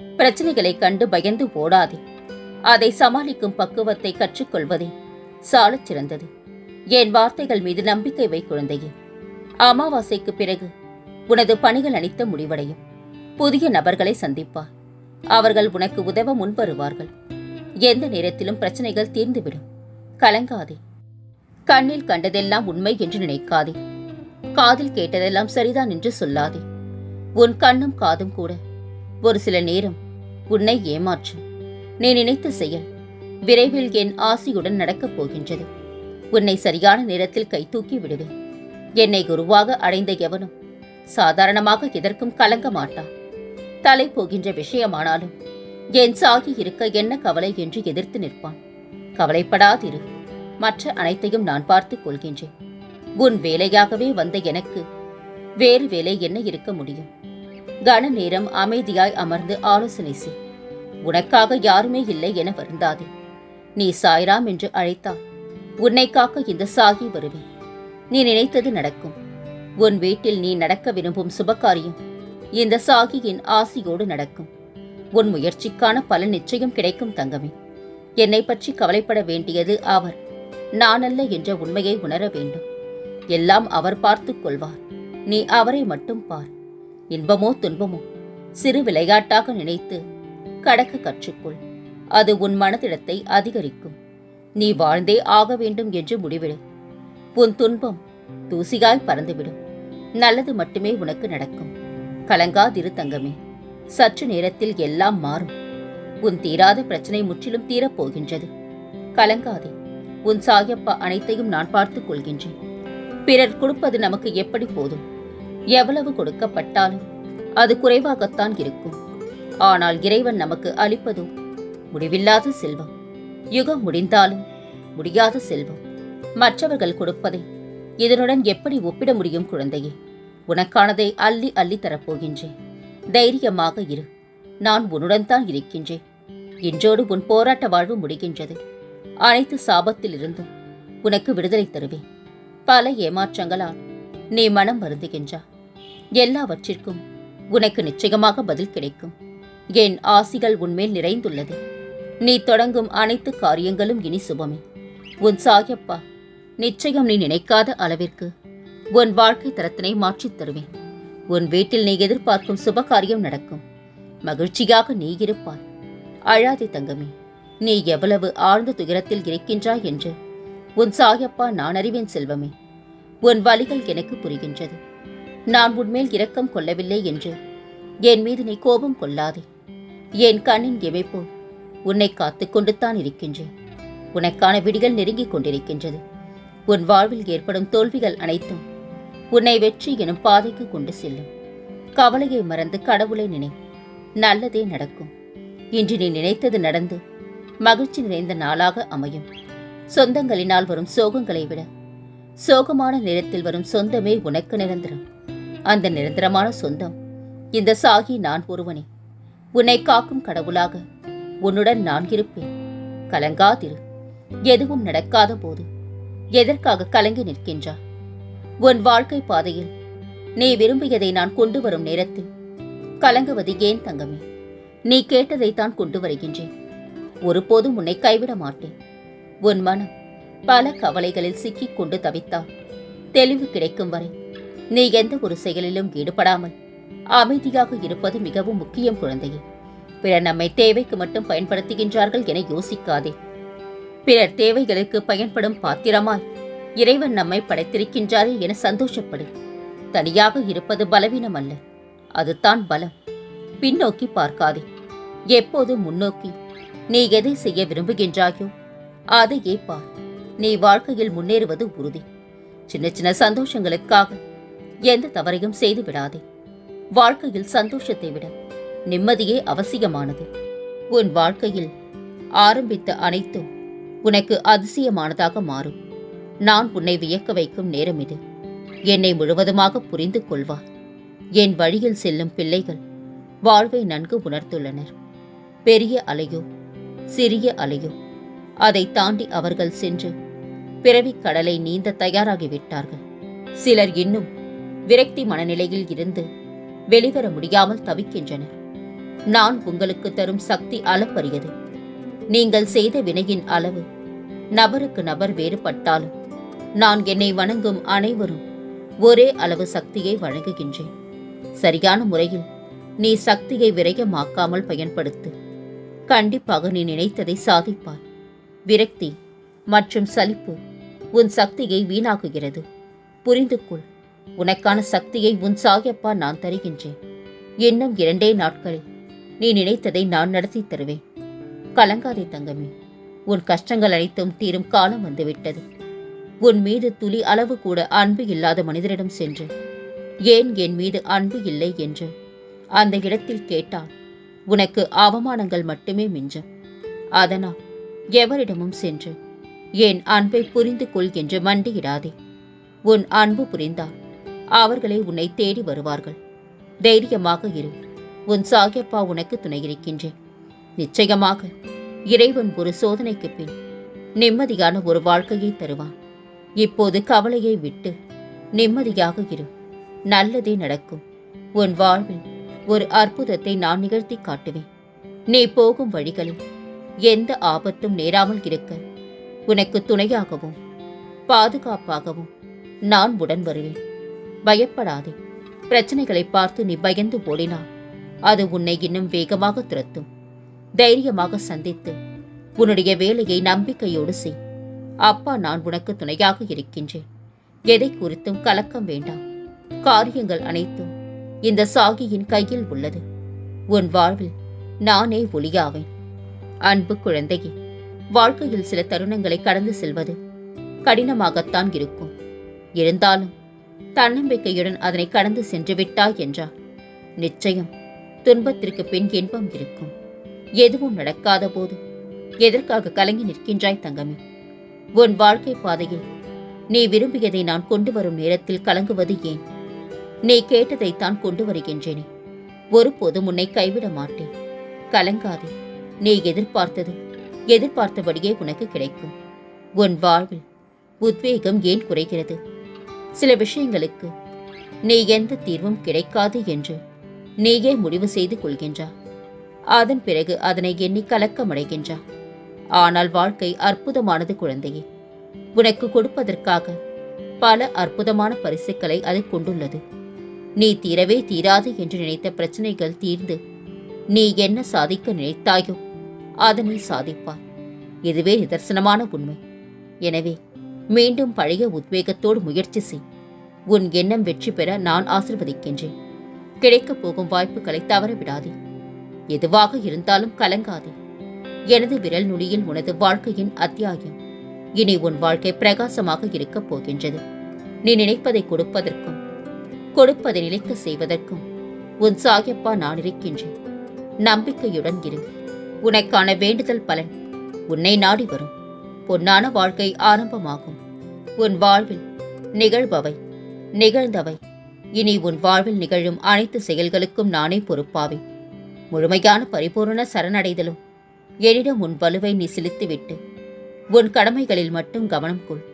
பிரச்சனைகளை கண்டு பயந்து ஓடாதே. அதை சமாளிக்கும் பக்குவத்தை கற்றுக்கொள்வதே சாலச் சிறந்தது. என் வார்த்தைகள் மீது நம்பிக்கை வை குழந்தையே. அமாவாசைக்கு பிறகு உனது பணிகள் அனைத்து முடிவடையும். புதிய நபர்களை சந்திப்பார். அவர்கள் உனக்கு உதவ முன்வருவார்கள் எந்த நேரத்திலும் பிரச்சனைகள் தீர்ந்துவிடும். கலங்காதே. கண்ணில் கண்டதெல்லாம் உண்மை என்று நினைக்காதே. காதில் கேட்டதெல்லாம் சரிதான் என்று சொல்லாதே. உன் கண்ணும் காதும் கூட ஒரு சில நேரம் உன்னை ஏமாற்றும். நீ நினைத்த செயல் விரைவில் என் ஆசையுடன் நடக்கப் போகின்றது. உன்னை சரியான நேரத்தில் கைதூக்கி விடுவேன். என்னை குருவாக அடைந்த எவனும் சாதாரணமாக எதற்கும் கலங்க மாட்டான். தலை போகின்ற விஷயமானாலும் என் சாகி இருக்க என்ன கவலை என்று எதிர்த்து நிற்பான். கவலைப்படாதிரு. மற்ற அனைத்தையும் நான் பார்த்துக் கொள்கின்றேன். உன் வேலையாகவே வந்த எனக்கு வேறு வேலை என்ன இருக்க முடியும்? கன நேரம் அமைதியாய் அமர்ந்து ஆலோசனை செய். உனக்காக யாருமே இல்லை என வருந்தாதே. நீ சாய்ராம் என்று அழைத்தால் உன்னை காக்க இந்த சாகி வருவேன். நீ நினைத்தது நடக்கும். உன் வீட்டில் நீ நடக்க விரும்பும் சுபகாரியம் இந்த சாகியின் ஆசியோடு நடக்கும். உன் முயற்சிக்கான பலன் நிச்சயம் கிடைக்கும் தங்கமே. என்னை பற்றி கவலைப்பட வேண்டியது அவர் நானல்ல என்ற உண்மையை உணர வேண்டும். எல்லாம் அவர் பார்த்துக் கொள்வார். நீ அவரை மட்டும் பார். இன்பமோ துன்பமோ? சிறு விளையாட்டாக நினைத்து கடக்க கற்றுக்கொள். அது உன் மனதிடத்தை அதிகரிக்கும். நீ வாழ்ந்தே ஆக வேண்டும் என்று முடிவிடு. உன் துன்பம் தூசியாய் பறந்துவிடும். நல்லது மட்டுமே உனக்கு நடக்கும். கலங்காதிரு தங்கமே. சற்று நேரத்தில் எல்லாம் மாறும். உன் தீராத பிரச்சனை முற்றிலும் தீரப்போகின்றது. கலங்காதே. உன் சாயப்பா அனைத்தையும் நான் பார்த்துக் கொள்கின்றேன். பிறர் கொடுப்பது நமக்கு எப்படி போதும்? எவ்வளவு கொடுக்கப்பட்டாலும் அது குறைவாகத்தான் இருக்கும். ஆனால் இறைவன் நமக்கு அளிப்பதோ முடிவில்லாத செல்வம். யுகம் முடிந்தாலும் முடியாத செல்வம். மற்றவர்கள் கொடுப்பதை இதனுடன் எப்படி ஒப்பிட முடியும் குழந்தையே? உனக்கானதை அள்ளி அள்ளி தரப்போகின்றேன். தைரியமாக இரு. நான் உன்னுடன் தான் இருக்கின்றேன். இன்றோடு உன் போராட்ட வாழ்வு முடிகின்றது. அனைத்து சாபத்தில் இருந்தும் உனக்கு விடுதலை தருவேன். பல ஏமாற்றங்களால் நீ மனம் வருந்துகின்றா எல்லாவற்றிற்கும் உனக்கு நிச்சயமாக பதில் கிடைக்கும். என் ஆசிகள் உன்மேல் நிறைந்துள்ளது. நீ தொடங்கும் அனைத்து காரியங்களும் இனி சுபமே. உன் சாயப்பா நிச்சயம் நீ நினைக்காத அளவிற்கு உன் வாழ்க்கை தரத்தினை மாற்றித் தருவேன். உன் வீட்டில் நீ எதிர்பார்க்கும் சுப காரியம் நடக்கும். மகிழ்ச்சியாக நீ இருப்பாய். அழாதே தங்கமே நீ எவ்வளவு ஆழ்ந்த துயரத்தில் இருக்கின்றாய் என்று உன் சாயப்பா நான் அறிவேன் செல்வமே. உன் வழிகள் எனக்கு புரிகின்றது. நான் உன்மேல் இரக்கம் கொள்ளவில்லை என்று. என் மீது நீ கோபம் கொள்ளாதே. என் கண்ணின் இமைப்போல் உன்னை காத்துக்கொண்டு தான் இருக்கின்றேன். உனக்கான விடிகள் நெருங்கிக் கொண்டிருக்கின்றது. உன் வாழ்வில் ஏற்படும் தோல்விகள் அனைத்தும் உன்னை வெற்றி எனும் பாதைக்கு கொண்டு செல்லும். கவலையை மறந்து கடவுளை நினை. நல்லதே நடக்கும். இன்று நீ நினைத்தது நடந்து மகிழ்ச்சி நிறைந்த நாளாக அமையும். சொந்தங்களினால் வரும் சோகங்களை விட சோகமான நேரத்தில் வரும் சொந்தமே உனக்கு நிரந்தரம். அந்த நிரந்தரமான சொந்தம். இந்த சாகி நான் ஒருவனே. உன்னை காக்கும் கடவுளாக உன்னுடன் நான் இருப்பேன். கலங்காதிரு. எதுவும் நடக்காத போது எதற்காக கலங்கி நிற்கின்றா உன் வாழ்க்கை பாதையில் நீ விரும்பியதை நான் கொண்டு வரும் நேரத்தில் கலங்குவது ஏன் தங்கமே? நீ கேட்டதைத்தான் கொண்டு வருகின்றேன். ஒருபோதும் உன்னை கைவிட மாட்டேன். உன் மனம் பல கவலைகளில் சிக்கிக் கொண்டு தவித்தால் தெளிவு கிடைக்கும் வரை நீ எந்த ஒரு செயலிலும் ஈடுபடாமல் அமைதியாக இருப்பது மிகவும் முக்கியம் குழந்தையே. பிறர் நம்மை தேவைக்கு மட்டும் பயன்படுத்துகின்றார்கள் என யோசிக்காதே. பிறர் தேவைகளுக்கு பயன்படும் பாத்திரமாய் இறைவன் நம்மை படைத்திருக்கின்றாரே என சந்தோஷப்படு. தனியாக இருப்பது பலவீனம் அல்ல அதுதான் பலம். பின்னோக்கி பார்க்காதே. எப்போது முன்னோக்கி? நீ எதை செய்ய விரும்புகின்றாயோ அதையே பார். நீ வாழ்க்கையில் முன்னேறுவது உறுதி. சின்ன சின்ன சந்தோஷங்களுக்காக எந்த தவறையும் செய்து விடாதே. வாழ்க்கையில் சந்தோஷத்தை விட நிம்மதியே அவசியமானது. உன் வாழ்க்கையில் ஆரம்பித்த அனைத்தும் உனக்கு அதிசயமானதாக மாறும். நான் உன்னை வியக்க வைக்கும் நேரம் இது. என்னை முழுவதுமாக புரிந்து கொள்வார் என் வழியில் செல்லும் பிள்ளைகள் வாழ்வை நன்கு உணர்ந்துள்ளனர். பெரிய அலையோ சிறிய அலையோ அதை தாண்டி அவர்கள் சென்று பிறவிக் கடலை நீந்த தயாராகிவிட்டார்கள். சிலர் இன்னும் விரக்தி மனநிலையில் இருந்து வெளிவர முடியாமல் தவிக்கின்றனர். நான் உங்களுக்கு தரும் சக்தி அளப்பரியது. நீங்கள் செய்த வினையின் அளவு நபருக்கு நபர் வேறுபட்டாலும் நான் என்னை வணங்கும் அனைவரும் ஒரே அளவு சக்தியை வழங்குகின்றேன். சரியான முறையில் நீ சக்தியை விரயமாக்காமல் பயன்படுத்து கண்டிப்பாக நீ நினைத்ததை சாதிப்பாய். விரக்தி மற்றும் சலிப்பு உன் சக்தியை வீணாக்குகிறது. புரிந்து கொள் உனக்கான சக்தியை உன் சாயப்பா நான் தருகின்றேன். இன்னும் இரண்டே நாட்களில் நீ நினைத்ததை நான் நடத்தி தருவேன். கலங்காதே தங்கமே. உன் கஷ்டங்கள் அனைத்தும் தீரும் காலம் வந்துவிட்டது. உன் மீது துளி அளவு கூட அன்பு இல்லாத மனிதரிடம் சென்று ஏன் என் மீது அன்பு இல்லை என்று அந்த இடத்தில் கேட்டால் உனக்கு அவமானங்கள் மட்டுமே மிஞ்சும் அதனால் எவரிடமும் சென்று என் அன்பை புரிந்து கொள் என்று மண்டியிடாதே. உன் அன்பு புரிந்தால் அவர்களே உன்னை தேடி வருவார்கள். தைரியமாக இரு. உன் சாகியப்பா உனக்கு துணையிருக்கின்றேன். நிச்சயமாக இறைவன் ஒரு சோதனைக்கு பின் நிம்மதியான ஒரு வாழ்க்கையை தருவான். இப்போது கவலையை விட்டு நிம்மதியாக இரு. நல்லதே நடக்கும். உன் வாழ்வில் ஒரு அற்புதத்தை நான் நிகழ்த்தி காட்டுவேன். நீ போகும் வழிகளில் எந்த ஆபத்தும் நேராமல் இருக்க. உனக்கு துணையாகவும் பாதுகாப்பாகவும் நான் உடன் வருவேன். பயப்படாதே. பிரச்சனைகளை பார்த்து நீ பயந்து ஓடினால் அது உன்னை இன்னும் வேகமாக துரத்தும். தைரியமாக சந்தித்து உன்னுடைய வேலையை நம்பிக்கையோடு செய். அப்பா நான் உனக்கு துணையாக இருக்கின்றேன். எதை குறித்தும் கலக்கம் வேண்டாம். காரியங்கள் அனைத்தும் இந்த சாகியின் கையில் உள்ளது. உன் வாழ்வில் நானே ஒளியாவேன். அன்பு குழந்தையே வாழ்க்கையில் சில தருணங்களை கடந்து செல்வது கடினமாகத்தான் இருக்கும். இருந்தாலும் தன்னம்பிக்கையுடன் அதனை கடந்து சென்று விட்டாய் என்றார். நிச்சயம் துன்பத்திற்கு பின் இன்பம் இருக்கும். எதுவும் நடக்காத போது எதற்காக கலங்கி நிற்கின்றாய் தங்கமே? உன் வாழ்க்கை பாதையில் நீ விரும்பியதை நான் கொண்டு வரும் நேரத்தில் கலங்குவது ஏன்? நீ கேட்டதைத்தான் கொண்டு வருகின்றேனே. ஒருபோதும் உன்னை கைவிட மாட்டேன். கலங்காதே. நீ எதிர்பார்த்தது எதிர்பார்த்தபடியே உனக்கு கிடைக்கும். உன் வாழ்வில் உத்வேகம் ஏன் குறைகிறது? சில விஷயங்களுக்கு நீ எந்த தீர்வும் கிடைக்காது என்று நீயே முடிவு செய்து கொள்கின்றா. அதன் பிறகு அதனை எண்ணி கலக்கமடைகின்றா. ஆனால் வாழ்க்கை அற்புதமானது குழந்தையே. உனக்கு கொடுப்பதற்காக பல அற்புதமான பரிசுகளை அது கொண்டுள்ளது. நீ தீரவே தீராது என்று நினைத்த பிரச்சனைகள் தீர்ந்து நீ என்ன சாதிக்க நினைத்தாயோ அதனை சாதிப்பார். இதுவே நிதர்சனமான உண்மை. எனவே மீண்டும் பழைய உத்வேகத்தோடு முயற்சி செய். உன் எண்ணம் வெற்றி பெற நான் ஆசிர்வதிக்கின்றேன். கிடைக்கப் போகும் வாய்ப்புகளை தவற விடாதே எதுவாக இருந்தாலும் கலங்காதே. எனது விரல் நுனியில் உனது வாழ்க்கையின் அத்தியாயம். இனி உன் வாழ்க்கை பிரகாசமாக இருக்கப் போகின்றது. நீ நினைப்பதை கொடுப்பதற்கும் கொடுப்பதை நிலைக்க செய்வதற்கும் உன் சாயப்பா நான் இருக்கின்றேன். நம்பிக்கையுடன் இரு. உனக்கான வேண்டுதல் பலன் உன்னை நாடி வரும். பொன்னான வாழ்க்கை ஆரம்பமாகும். உன் வாழ்வில் நிகழ்பவை நிகழ்ந்தவை. இனி உன் வாழ்வில் நிகழும் அனைத்து செயல்களுக்கும் நானே பொறுப்பாவேன். முழுமையான பரிபூரண சரணடைதலும். என்னிடம் உன் வலுவை நீ செலுத்திவிட்டு உன் கடமைகளில் மட்டும் கவனம் கொள்.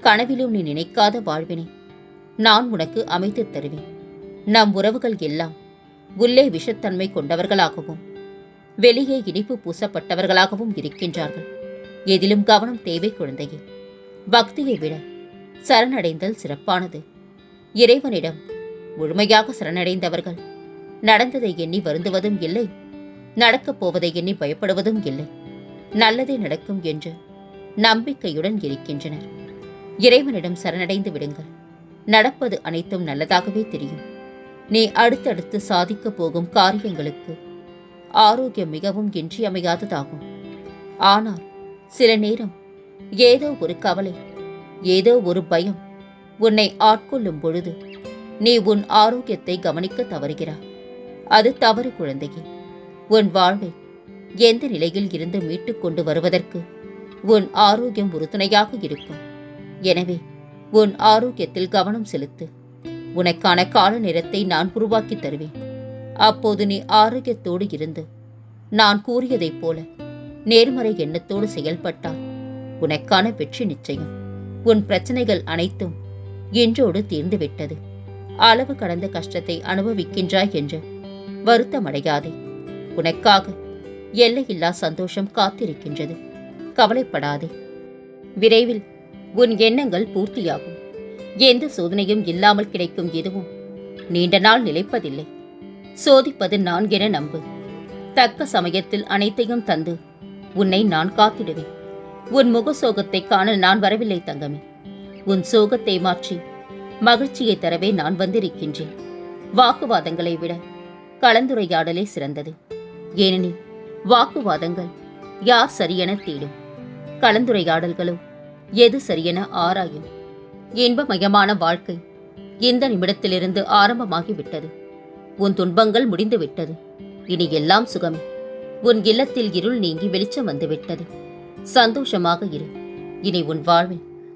கனவிலும் நீ நினைக்காத வாழ்வினை நான் உனக்கு அமைத்துத் தருவேன். நம் உறவுகள் எல்லாம் உள்ளே விஷத்தன்மை கொண்டவர்களாகவும் வெளியே இனிப்பு பூசப்பட்டவர்களாகவும் இருக்கின்றார்கள். எதிலும் கவனம் தேவை குழந்தையே. பக்தியை விட சரணடைந்தல் சிறப்பானது. இறைவனிடம் முழுமையாக சரணடைந்தவர்கள். நடந்ததை எண்ணி வருந்துவதும் இல்லை. நடக்கப் போவதை எண்ணி பயப்படுவதும் இல்லை. நல்லதே நடக்கும் என்று நம்பிக்கையுடன் இருக்கின்றனர். இறைவனிடம் சரணடைந்து விடுங்கள். நடப்பது அனைத்தும் நல்லதாகவே தெரியும். நீ அடுத்தடுத்து சாதிக்கப் போகும் காரியங்களுக்கு ஆரோக்கியம் மிகவும் இன்றியமையாததாகும். ஆனால் சில நேரம் ஏதோ ஒரு கவலை ஏதோ ஒரு பயம் உன்னை ஆட்கொள்ளும் பொழுது நீ உன் ஆரோக்கியத்தை கவனிக்க தவறுகிறாய் அது தவறு குழந்தையே. உன் வாழ்வை எந்த நிலையில் இருந்து மீட்டுக் கொண்டு வருவதற்கு உன் ஆரோக்கியம் உறுதுணையாக இருக்கும். எனவே உன் ஆரோக்கியத்தில் கவனம் செலுத்து. உனக்கான கால நேரத்தை நான் உருவாக்கித் தருவேன். அப்போது நீ ஆரோக்கியத்தோடு இருந்து நான் கூறியதைப் போல நேர்மறை எண்ணத்தோடு செயல்பட்டால் உனக்கான வெற்றி நிச்சயம். உன் பிரச்சனைகள் அனைத்தும் இன்றோடு தீர்ந்துவிட்டது. அளவு கடந்த கஷ்டத்தை அனுபவிக்கின்றாய் என்று வருத்தமடையாதே. உனக்காக எல்லையில்லா சந்தோஷம் காத்திருக்கின்றது. கவலைப்படாதே. விரைவில் உன் எண்ணங்கள் பூர்த்தியாகும். எந்த சோதனையும் இல்லாமல் கிடைக்கும் எதுவும் நீண்ட நாள் நிலைப்பதில்லை. சோதிப்பது நான் என நம்பு. தக்க சமயத்தில் அனைத்தையும் தந்து உன்னை நான் காத்திடுவேன். உன் முகசோகத்தை காண நான் வரவில்லை தங்கமே. உன் சோகத்தை மாற்றி. மகிழ்ச்சியை தரவே நான் வந்திருக்கின்றேன். வாக்குவாதங்களை விட கலந்துரையாடலே சிறந்தது. ஏனெனில் வாக்குவாதங்கள் யார் சரியென தேடும். கலந்துரையாடல்களோ எது சரியென ஆராயும். இன்பமயமான வாழ்க்கை இந்த நிமிடத்திலிருந்து ஆரம்பமாகிவிட்டது. உன் துன்பங்கள் முடிந்துவிட்டது. இனி எல்லாம் சுகமே. உன் இல்லத்தில் இருள் நீங்கி வெளிச்சம் வந்துவிட்டது. சந்தோஷமாக இரு. இனி உன் வாழ்வில்